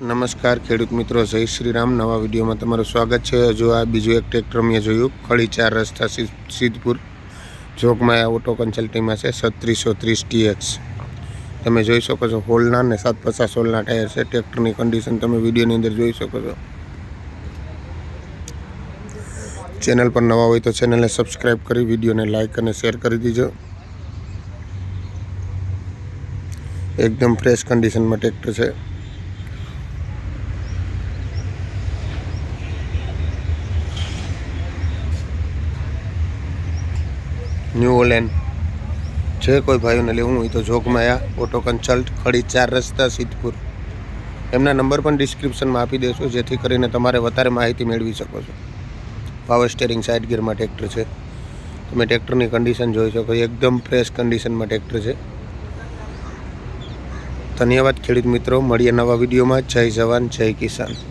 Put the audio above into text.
નમસ્કાર ખેડૂત મિત્રો, જય શ્રી રામ. નવા વિડીયોમાં તમારું સ્વાગત છે. હજુ આ બીજું એક ટ્રેક્ટર મેં જોયું કળી ચાર રસ્તા સિદ્ધપુર જોગમાં આ ઓટો કન્સલ્ટિંગમાં છે, છત્રીસો ત્રીસ ટીએક્સ. તમે જોઈ શકો છો, હોલના ને સાત પચાસ હોલના ટાયર છે. ટ્રેક્ટરની કન્ડિશન તમે વિડીયોની અંદર જોઈ શકો છો. ચેનલ પર નવા હોય તો ચેનલને સબસ્ક્રાઈબ કરી, વિડીયોને લાઇક અને શેર કરી દીજો. એકદમ ફ્રેશ કન્ડિશનમાં ટ્રેક્ટર છે. ન્યૂ ઓલેન્ડ જે કોઈ ભાઈઓને લેવું હોય તો જોગમાયા ઓટો કન્સલ્ટ, ખડી ચાર રસ્તા, સિદ્ધપુર. એમના નંબર પણ ડિસ્ક્રિપ્શનમાં આપી દેશું, જેથી કરીને તમારે વધારે માહિતી મેળવી શકો છો. પાવર સ્ટેરિંગ સાઇડ ગિયરમાં ટ્રેક્ટર છે. તમે ટ્રેક્ટરની કન્ડિશન જોઈ શકો. એકદમ ફ્રેશ કન્ડિશનમાં ટ્રેક્ટર છે. ધન્યવાદ ખેડૂત મિત્રો, મળીએ નવા વિડીયોમાં. જય જવાન, જય કિસાન.